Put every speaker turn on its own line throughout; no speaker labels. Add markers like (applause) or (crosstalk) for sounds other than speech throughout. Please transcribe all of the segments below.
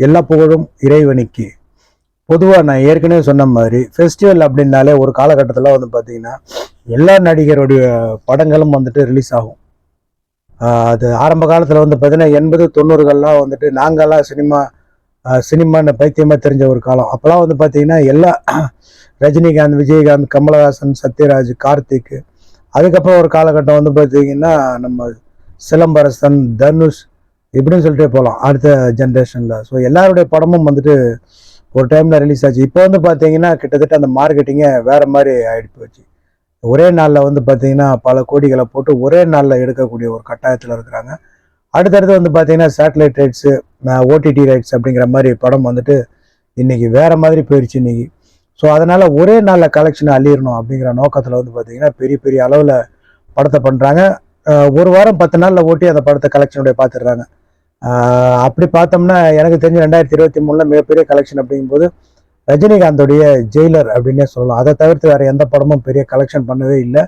எல்லா புகழும் இறைவனுக்கு. பொதுவாக நான் ஏற்கனவே சொன்ன மாதிரி ஃபெஸ்டிவல் அப்படின்னாலே ஒரு காலகட்டத்தில் வந்து பார்த்திங்கன்னா எல்லா நடிகருடைய படங்களும் வந்துட்டு ரிலீஸ் ஆகும். அது ஆரம்ப காலத்தில் வந்து பார்த்திங்கன்னா எண்பது தொண்ணூறுகள்லாம் வந்துட்டு நாங்கள்லாம் சினிமா சினிமான்னு பைத்தியமாக தெரிஞ்ச ஒரு காலம். அப்போல்லாம் வந்து பார்த்திங்கன்னா எல்லா (clears throat) ரஜினிகாந்த் விஜயகாந்த் கமலஹாசன் சத்யராஜ் கார்த்திக். அதுக்கப்புறம் ஒரு காலகட்டம் வந்து பார்த்தீங்கன்னா நம்ம சிலம்பரசன் தனுஷ் இப்படின்னு சொல்லிட்டே போகலாம் அடுத்த ஜென்ரேஷனில் ஸோ எல்லாருடைய படமும் வந்துட்டு ஒரு டைமில் ரிலீஸ் ஆச்சு. இப்போ வந்து பார்த்தீங்கன்னா கிட்டத்தட்ட அந்த மார்க்கெட்டிங்கே வேறு மாதிரி ஆகிட்டு போச்சு. ஒரே நாளில் வந்து பார்த்தீங்கன்னா பல கோடிகளை போட்டு ஒரே நாளில் எடுக்கக்கூடிய ஒரு கட்டாயத்தில் இருக்கிறாங்க. அடுத்தடுத்து வந்து பார்த்தீங்கன்னா சேட்டலைட் ரைட்ஸு ஓடிடி ரைட்ஸ் அப்படிங்கிற மாதிரி படம் வந்துட்டு இன்றைக்கி வேறு மாதிரி போயிடுச்சு இன்றைக்கி ஸோ அதனால் ஒரே நாளில் கலெக்ஷனை அள்ளிடணும் அப்படிங்கிற நோக்கத்தில் வந்து பார்த்தீங்கன்னா பெரிய பெரிய அளவில் படத்தை பண்ணுறாங்க ஒரு வாரம் பத்து நாளில் ஓட்டி அந்த படத்தை கலெக்ஷனுடைய பார்த்துடுறாங்க அப்படி பார்த்தோம்னா எனக்கு தெரிஞ்ச ரெண்டாயிரத்தி இருபத்தி மூணில் மிகப்பெரிய கலெக்ஷன் அப்படிங்கும்போது ரஜினிகாந்தோடைய ஜெயிலர் அப்படின்னே சொல்லலாம். அதை தவிர்த்து வேறு எந்த படமும் பெரிய கலெக்ஷன் பண்ணவே இல்லை.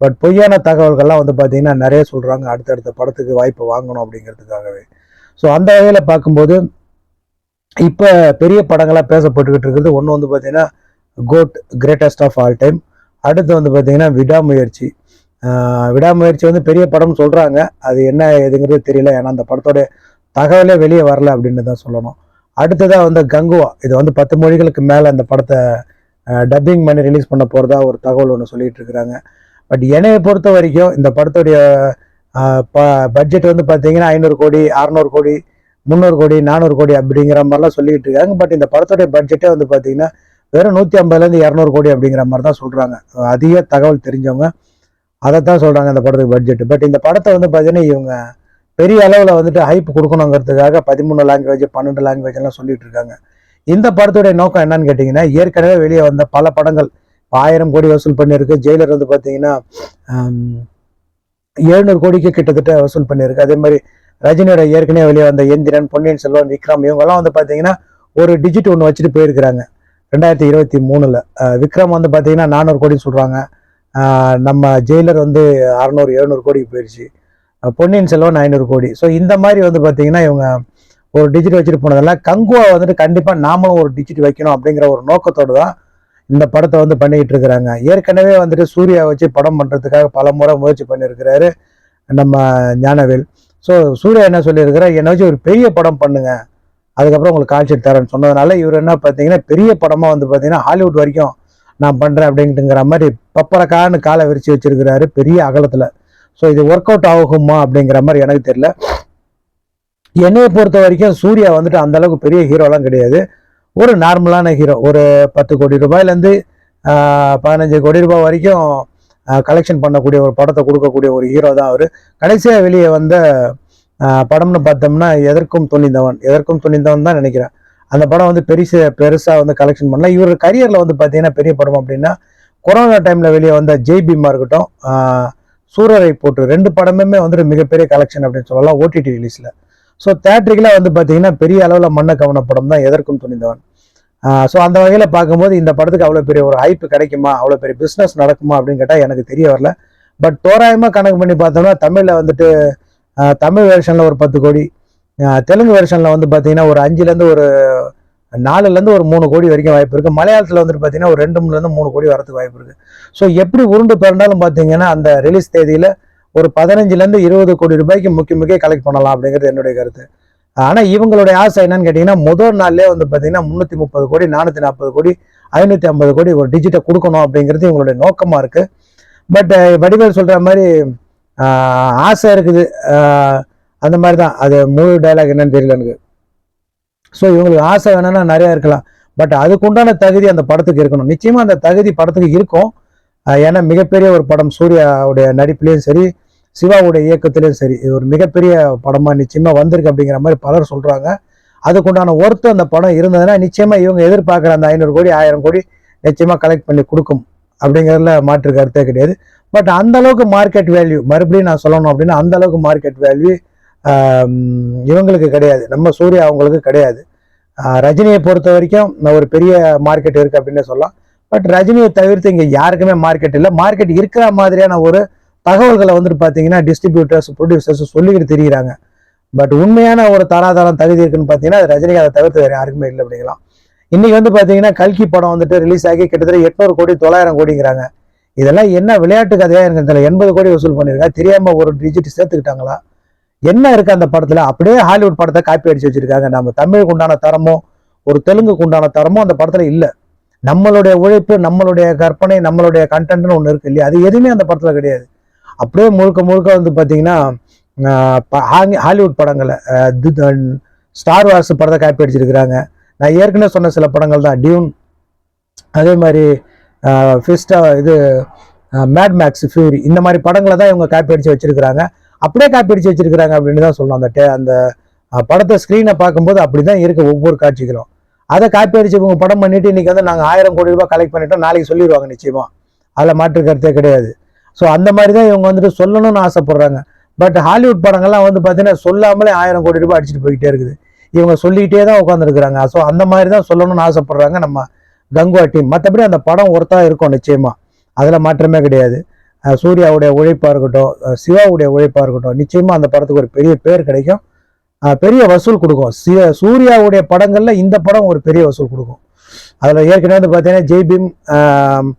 பட் பொய்யான தகவல்கள்லாம் வந்து பார்த்தீங்கன்னா நிறைய சொல்கிறாங்க அடுத்தடுத்த படத்துக்கு வாய்ப்பு வாங்கணும் அப்படிங்கிறதுக்காகவே. ஸோ அந்த வகையில் பார்க்கும்போது இப்போ பெரிய படங்களாக பேசப்பட்டுக்கிட்டு இருக்குது. ஒன்று வந்து பார்த்தீங்கன்னா GOAT greatest of all time அடுத்து வந்து பார்த்தீங்கன்னா விடாமுயற்சி. விடாமுயற்சி வந்து பெரிய படம்னு சொல்கிறாங்க அது என்ன எதுங்கிறது தெரியல. ஏன்னா அந்த படத்தோட தகவலே வெளியே வரல அப்படின்னு தான் சொல்லணும். அடுத்ததாக வந்து கங்குவா. இது வந்து பத்து மொழிகளுக்கு மேலே அந்த படத்தை டப்பிங் பண்ணி ரிலீஸ் பண்ண போகிறதா ஒரு தகவல் ஒன்று சொல்லிட்டு இருக்கிறாங்க. பட் என்னையை பொறுத்த வரைக்கும் இந்த படத்துடைய ப பட்ஜெட் வந்து பார்த்தீங்கன்னா ஐநூறு கோடி அறநூறு கோடி முந்நூறு கோடி நானூறு கோடி அப்படிங்கிற மாதிரிலாம் சொல்லிட்டு இருக்காங்க. பட் இந்த படத்துடைய பட்ஜெட்டே வந்து பார்த்தீங்கன்னா வெறும் நூற்றி ஐம்பதுலேருந்து இரநூறு கோடி அப்படிங்கிற மாதிரி தான் சொல்கிறாங்க அதிக தகவல் தெரிஞ்சவங்க அதை தான் சொல்கிறாங்க இந்த படத்துக்கு பட்ஜெட் பட் இந்த படத்தை வந்து பார்த்தீங்கன்னா இவங்க பெரிய அளவில் வந்துட்டு ஹைப் கொடுக்கணுங்கிறதுக்காக பதிமூணு லாங்குவேஜ் பன்னெண்டு லாங்குவேஜ் எல்லாம் சொல்லிட்டு இருக்காங்க. இந்த படத்துடைய நோக்கம் என்னன்னு கேட்டிங்கன்னா ஏற்கனவே வெளியே வந்த பல படங்கள் ஆயிரம் கோடி வசூல் பண்ணியிருக்கு. ஜெயிலர் வந்து பார்த்தீங்கன்னா எழுநூறு கோடிக்கு கிட்டத்தட்ட வசூல் பண்ணியிருக்கு. அதே மாதிரி ரஜினியோட ஏற்கனவே வெளியே வந்த எந்திரன் பொன்னியின் செல்வன் விக்ரம் இவங்கெல்லாம் வந்து பார்த்தீங்கன்னா ஒரு டிஜிட் ஒன்று வச்சுட்டு போயிருக்கிறாங்க. ரெண்டாயிரத்தி இருபத்தி மூணில். விக்ரம் வந்து பார்த்தீங்கன்னா நானூறு கோடி சொல்கிறாங்க நம்ம ஜெயிலர் வந்து அறநூறு எழுநூறு கோடிக்கு போயிடுச்சு பொன்னியின் செல்வன் ஐநூறு கோடி. ஸோ இந்த மாதிரி வந்து பார்த்தீங்கன்னா இவங்க ஒரு டிஜிட் வச்சுட்டு போனதெல்லாம் கங்குவா வந்துட்டு கண்டிப்பாக நாமளும் ஒரு டிஜிட் வைக்கணும் அப்படிங்கிற ஒரு நோக்கத்தோடு தான் இந்த படத்தை வந்து பண்ணிக்கிட்டு இருக்கிறாங்க. ஏற்கனவே வந்துட்டு சூர்யா வச்சு படம் பண்ணுறதுக்காக பல முறை முயற்சி பண்ணியிருக்கிறாரு நம்ம ஞானவேல். ஸோ சூர்யா என்ன சொல்லியிருக்கிறார்? என்னை வச்சு ஒரு பெரிய படம் பண்ணுங்க. அதுக்கப்புறம் உங்களுக்கு கால்ஷீட் தரேன்னு. சொன்னதுனால இவர் என்ன பார்த்தீங்கன்னா பெரிய படமாக வந்து பார்த்தீங்கன்னா ஹாலிவுட் வரைக்கும் நான் பண்ணுறேன் அப்படின்ட்டுங்கிற மாதிரி பப்பரக்கான்னு காலை விரிச்சு வச்சிருக்கிறாரு பெரிய அகலத்தில். ஸோ இது ஒர்க் அவுட் ஆகுமா அப்படிங்கிற மாதிரி எனக்கு தெரியல. என்னையை பொறுத்த வரைக்கும் சூர்யா வந்துட்டு அந்த அளவுக்கு பெரிய ஹீரோலாம் கிடையாது. ஒரு நார்மலான ஹீரோ ஒரு பத்து கோடி ரூபாயிலேருந்து பதினஞ்சு கோடி ரூபாய் வரைக்கும் கலெக்ஷன் பண்ணக்கூடிய ஒரு படத்தை கொடுக்கக்கூடிய ஒரு ஹீரோ தான் அவர். கடைசியாக வெளியே வந்த படம்னு பார்த்தோம்னா எதற்கும் துணிந்தவன் எதற்கும் துணிந்தவன் தான் நினைக்கிறேன். அந்த படம் வந்து பெருசு பெருசாக வந்து கலெக்ஷன் பண்ணல. இவர் கரியரில் வந்து பார்த்தீங்கன்னா பெரிய படம் அப்படின்னா கொரோனா டைமில் வெளியே வந்த ஜெய் இருக்கட்டும் சூரரை போட்டு ரெண்டு படமுமே வந்துட்டு மிகப்பெரிய கலெக்ஷன் அப்படின்னு சொல்லலாம் ஓடிடி ரிலீஸில் ஸோ தேட்ரிக்கலாக வந்து பார்த்தீங்கன்னா பெரிய அளவில் மன்ன கவன படம் தான் எதற்கும் துணிந்தவன். ஸோ அந்த வகையில் பார்க்கும்போது இந்த படத்துக்கு அவ்வளோ பெரிய ஒரு ஹைப்பு கிடைக்குமா அவ்வளோ பெரிய பிஸ்னஸ் நடக்குமா அப்படின்னு கேட்டால் எனக்கு தெரிய வரல. பட் தோராயமாக கணக்கு பண்ணி பார்த்தோம்னா தமிழில் வந்துட்டு தமிழ் வெர்ஷனில் ஒரு பத்து கோடி தெலுங்கு வெர்ஷனில் வந்து பார்த்தீங்கன்னா ஒரு அஞ்சுலேருந்து ஒரு நாலுலேருந்து ஒரு மூணு கோடி வரைக்கும் வாய்ப்பு இருக்குது மலையாளத்தில் வந்துட்டு பார்த்தீங்கன்னா ஒரு ரெண்டு மூணுலேருந்து மூணு கோடி வரதுக்கு வாய்ப்பு இருக்குது ஸோ எப்படி உருண்டு பிறந்தாலும் பார்த்தீங்கன்னா அந்த ரிலீஸ் தேதியில் ஒரு பதினஞ்சுலேருந்து இருபது கோடி ரூபாய்க்கு முக்கிய முக்கிய கலெக்ட் பண்ணலாம் அப்படிங்கிறது என்னுடைய கருத்து. ஆனால் இவங்களுடைய ஆசை என்னன்னு கேட்டிங்கன்னா முதல் நாள்லேயே வந்து பார்த்தீங்கன்னா முந்நூற்றி முப்பது கோடி நானூற்றி நாற்பது கோடி ஐநூற்றி ஐம்பது கோடி ஒரு டிஜிட்டை கொடுக்கணும் அப்படிங்கிறது இவங்களுடைய நோக்கமாக இருக்குது பட் வடிவேல் சொல்கிற மாதிரி ஆசை இருக்குது. அந்த மாதிரி தான் அது முழு டைலாக் என்னன்னு தெரியல எனக்கு. ஸோ இவங்களுக்கு ஆசை வேணும்னா நிறையா இருக்கலாம். பட் அதுக்குண்டான தகுதி அந்த படத்துக்கு இருக்கணும். நிச்சயமாக அந்த தகுதி படத்துக்கு இருக்கும். ஏன்னா மிகப்பெரிய ஒரு படம் சூர்யாவுடைய நடிப்புலேயும் சரி சிவாவுடைய இயக்கத்திலையும் சரி. இது ஒரு மிகப்பெரிய படமாக நிச்சயமாக வந்திருக்கு அப்படிங்கிற மாதிரி பலர் சொல்கிறாங்க அதுக்குண்டான ஒர்த்து அந்த படம் இருந்ததுன்னா நிச்சயமாக இவங்க எதிர்பார்க்குற அந்த ஐநூறு கோடி ஆயிரம் கோடி நிச்சயமாக கலெக்ட் பண்ணி கொடுக்கும் அப்படிங்கிறதுல மாற்று கருத்தே கிடையாது. பட் அந்த அளவுக்கு மார்க்கெட் வேல்யூ மறுபடியும் நான் சொல்லணும் அப்படின்னா அந்த அளவுக்கு மார்க்கெட் வேல்யூ இவங்களுக்கு கிடையாது. நம்ம சூர்யா அவங்களுக்கு கிடையாது. ரஜினியை பொறுத்த வரைக்கும் ஒரு பெரிய மார்க்கெட் இருக்குது அப்படின்னு சொல்லலாம். பட் ரஜினியை தவிர்த்து இங்கே யாருக்குமே மார்க்கெட் இல்லை. மார்க்கெட் இருக்கிற மாதிரியான ஒரு தகவல்களை வந்துட்டு பார்த்தீங்கன்னா டிஸ்ட்ரிபியூட்டர்ஸ் ப்ரொடியூசர்ஸ் சொல்லிக்கிட்டு தெரியுறாங்க. பட் உண்மையான ஒரு தராதரம் தகுதி இருக்குன்னு பார்த்தீங்கன்னா அது ரஜினிகாந்தை தவிர்த்து வேறு யாருக்குமே இல்லை அப்படிங்கலாம். இன்றைக்கி வந்து பார்த்தீங்கன்னா கல்கி படம் வந்துட்டு ரிலீஸ் ஆகி கிட்டத்தட்ட எட்நூறு கோடி தொள்ளாயிரம் கோடிங்கிறாங்க. இதெல்லாம் என்ன விளையாட்டு கதையாக எனக்கு தெரியல. எண்பது கோடி வசூல் பண்ணியிருக்கா. தெரியாமல் ஒரு டிஜிட் சேர்த்துக்கிட்டாங்களா? என்ன இருக்கு அந்த படத்துல? அப்படியே ஹாலிவுட் படத்தை காப்பி அடிச்சு வச்சிருக்காங்க. நம்ம தமிழுக்கு உண்டான தரமோ ஒரு தெலுங்குக்கு உண்டான தரமோ அந்த படத்துல இல்ல. நம்மளுடைய உழைப்பு நம்மளுடைய கற்பனை நம்மளுடைய கண்டென்ட்னு ஒன்று இருக்கு இல்லையா? அது எதுவுமே அந்த படத்துல கிடையாது. அப்படியே முழுக்க முழுக்க வந்து பார்த்தீங்கன்னா ப- ஹாலிவுட் படங்களை ஸ்டார் வார்ஸ் படத்தை காப்பி அடிச்சிருக்கிறாங்க. நான் ஏற்கனவே சொன்ன சில படங்கள் தான். டியூன் அதே மாதிரி ஃபிஸ்டா இது மேட் மேக்ஸ் ஃபியூரி இந்த மாதிரி படங்களை தான் இவங்க காப்பி அடிச்சு வச்சிருக்கிறாங்க. அப்படியே காப்பி அடிச்சு வச்சிருக்கிறாங்க அப்படின்னு தான் சொல்லணும். அந்த டே- அந்த படத்தை ஸ்க்ரீனை பார்க்கும்போது அப்படி தான் இருக்குது ஒவ்வொரு காட்சிகளும். அதை காப்பி அடிச்சு இவங்க படம் பண்ணிட்டு இன்னைக்கு வந்து நாங்கள் ஆயிரம் கோடி ரூபாய் கலெக்ட் பண்ணிட்டோம் நாளைக்கு சொல்லிடுவாங்க நிச்சயமா. அதில் மாற்று கருத்தே கிடையாது. ஸோ அந்த மாதிரி தான் இவங்க வந்துட்டு சொல்லணும்னு ஆசைப்படுறாங்க. பட் ஹாலிவுட் படங்கள்லாம் வந்து பார்த்தீங்கன்னா சொல்லாமலே ஆயிரம் கோடி ரூபாய் அடிச்சுட்டு போயிட்டே இருக்குது. இவங்க சொல்லிக்கிட்டே தான் உட்காந்துருக்குறாங்க ஸோ அந்த மாதிரி தான் சொல்லணும்னு ஆசைப்படுறாங்க நம்ம கங்குவா டீம் மற்றபடி அந்த படம் ஒருத்தா இருக்கும் நிச்சயமா. அதில் மாற்றமே கிடையாது. சூர்யாவுடைய உழைப்பாக இருக்கட்டும் சிவாவுடைய உழைப்பாக இருக்கட்டும் நிச்சயமாக அந்த படத்துக்கு ஒரு பெரிய பேர் கிடைக்கும். பெரிய வசூல் கொடுக்கும். சி- சூர்யாவுடைய படங்களில் இந்த படம் ஒரு பெரிய வசூல் கொடுக்கும். அதில் ஏற்கனவே வந்து பார்த்தீங்கன்னா ஜெய்பீம் ஆஹ்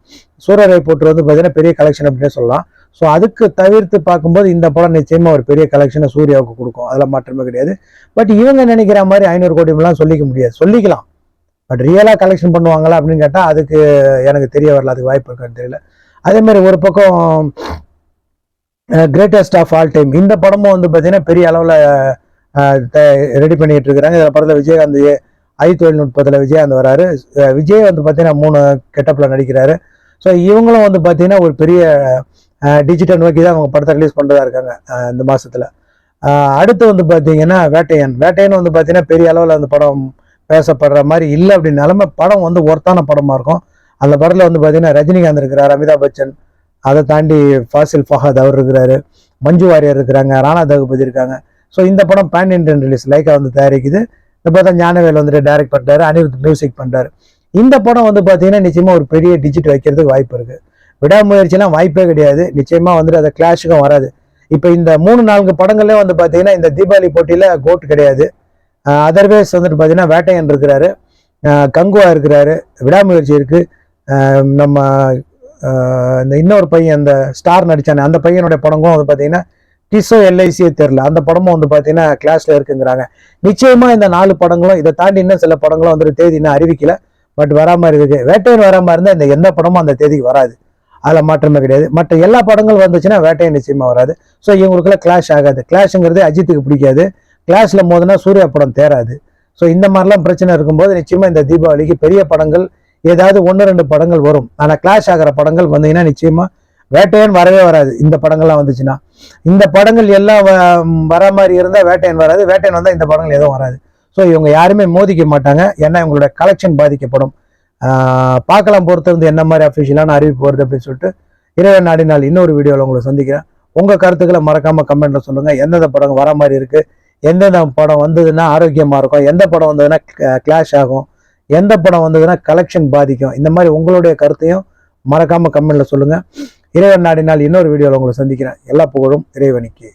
சூரரை போட்டு வந்து பார்த்தீங்கன்னா பெரிய கலெக்ஷன் அப்படின்னே சொல்லலாம். ஸோ அதுக்கு தவிர்த்து பார்க்கும்போது இந்த படம் நிச்சயமாக ஒரு பெரிய கலெக்ஷனை சூர்யாவுக்கு கொடுக்கும். அதில் மாற்றமே கிடையாது. பட் இவங்க நினைக்கிற மாதிரி ஐநூறு கோடிலாம் சொல்லிக்க முடியாது. சொல்லிக்கலாம். பட் ரியலாக கலெக்ஷன் பண்ணுவாங்களா அப்படின்னு கேட்டால் அதுக்கு எனக்கு தெரிய வரல. அதுக்கு வாய்ப்பு இருக்கான்னு தெரியல. அதே மாதிரி ஒரு பக்கம் கிரேட்டஸ்ட் ஆஃப் ஆல் டைம் இந்த படமும் வந்து பார்த்தீங்கன்னா பெரிய அளவில் ரெடி பண்ணிட்டு இருக்கிறாங்க இதில் படத்தில் விஜயகாந்த் ஐ தொழில்நுட்பத்தில் விஜயகாந்த் வராரு. விஜய் வந்து பார்த்தீங்கன்னா மூணு கெட்டப்பில் நடிக்கிறாரு. ஸோ இவங்களும் வந்து பார்த்தீங்கன்னா ஒரு பெரிய டிஜிட்டல் நோக்கி தான் அவங்க படத்தை ரிலீஸ் பண்ணுறதா இருக்காங்க இந்த மாதத்தில் அடுத்து வந்து பார்த்தீங்கன்னா வேட்டையன். வேட்டையன் வந்து பார்த்தீங்கன்னா பெரிய அளவில் அந்த படம் பேசப்படுற மாதிரி இல்லை அப்படின்னாலுமே படம் வந்து ஒர்த்தான படமாக இருக்கும். அந்த படத்தில் வந்து பார்த்தீங்கன்னா ரஜினிகாந்த் இருக்கிறார் அமிதாப் பச்சன். அதை தாண்டி ஃபாசில் ஃபஹத் அவர் இருக்கிறாரு. மஞ்சு வாரியர் இருக்கிறாங்க ராணா தகுபதி இருக்காங்க. ஸோ இந்த படம் பேன் இண்டியன் ரிலீஸ் லைக்கா வந்து தயாரிக்குது. இந்த படம் ஞானவேல் வந்துட்டு டைரக்ட் பண்ணுறாரு அனிருத் மியூசிக் பண்ணுறாரு இந்த படம் வந்து பார்த்தீங்கன்னா நிச்சயமாக ஒரு பெரிய டிஜிட் வைக்கிறதுக்கு வாய்ப்பு இருக்குது விடாமுயற்சிலாம் வாய்ப்பே கிடையாது. நிச்சயமாக வந்துட்டு அதை கிளாஷுக்கும் வராது. இப்போ இந்த மூணு நான்கு படங்களே வந்து பார்த்தீங்கன்னா இந்த தீபாவளி போட்டியில் கோட் கிடையாது. அதர்வைஸ் வந்துட்டு பார்த்தீங்கன்னா வேட்டையன் இருக்கிறாரு. கங்குவா இருக்கிறாரு. விடாமுயற்சி இருக்குது நம்ம இந்த இன்னொரு பையன் அந்த ஸ்டார் நடித்தானே அந்த பையனுடைய படமும் வந்து பார்த்தீங்கன்னா டிசோ எல்ஐசியே தெரில அந்த படமும் வந்து பார்த்தீங்கன்னா கிளாஸில் இருக்குங்கிறாங்க. நிச்சயமாக இந்த நாலு படங்களும் இதை தாண்டி இன்னும் சில படங்களும் வந்துட்டு தேதி இன்னும் அறிவிக்கல. பட் வராமல் இருக்குது வேட்டையன் வராமல் இருந்தால் இந்த எந்த படமும் அந்த தேதிக்கு வராது. அதில் மாற்றமே கிடையாது. மற்ற எல்லா படங்கள் வந்துச்சுன்னா வேட்டையன் நிச்சயமாக வராது. ஸோ இவங்களுக்குலாம் கிளாஷ் ஆகாது. கிளாஷுங்கிறது அஜித்துக்கு பிடிக்காது. கிளாஷில் மோதுனா சூர்யா படம் தேராது. ஸோ இந்த மாதிரிலாம் பிரச்சனை இருக்கும்போது நிச்சயமாக இந்த தீபாவளிக்கு பெரிய படங்கள் ஏதாவது ஒன்று ரெண்டு படங்கள் வரும். ஆனால் கிளாஷ் ஆகிற படங்கள் வந்தீங்கன்னா நிச்சயமாக வேட்டையன் வரவே வராது. இந்த படங்கள்லாம் வந்துச்சுன்னா. இந்த படங்கள் எல்லாம் வ- வர மாதிரி இருந்தால் வேட்டையன் வராது. வேட்டையன் வந்தால் இந்த படங்கள் எதுவும் வராது. ஸோ இவங்க யாருமே மோதிக்க மாட்டாங்க. ஏன்னா இவங்களோட கலெக்ஷன் பாதிக்கப்படும். பார்க்கலாம் பொறுத்திருந்து வந்து என்ன மாதிரி அஃபிஷியலான அறிவிப்பு வருது அப்படின்னு சொல்லிட்டு இரவு நாடி நாள் இன்னொரு வீடியோவில் உங்களை சந்திக்கிறேன். உங்கள் கருத்துக்களை மறக்காமல் கமெண்ட்டில் சொல்லுங்கள் எந்தெந்த படம் வர மாதிரி இருக்குது எந்தெந்த படம் வந்ததுன்னா ஆரோக்கியமாக இருக்கும்? எந்த படம் வந்ததுன்னா கிளாஷ் ஆகும்? எந்த படம் வந்ததுன்னா கலெக்ஷன் பாதிக்கும். இந்த மாதிரி உங்களுடைய கருத்தையும் மறக்காமல் கமெண்ட்ல சொல்லுங்கள் இறைவன் நாடினால் இன்னொரு வீடியோவில் உங்களை சந்திக்கிறேன். எல்லா புகழும் இறைவனுக்கு.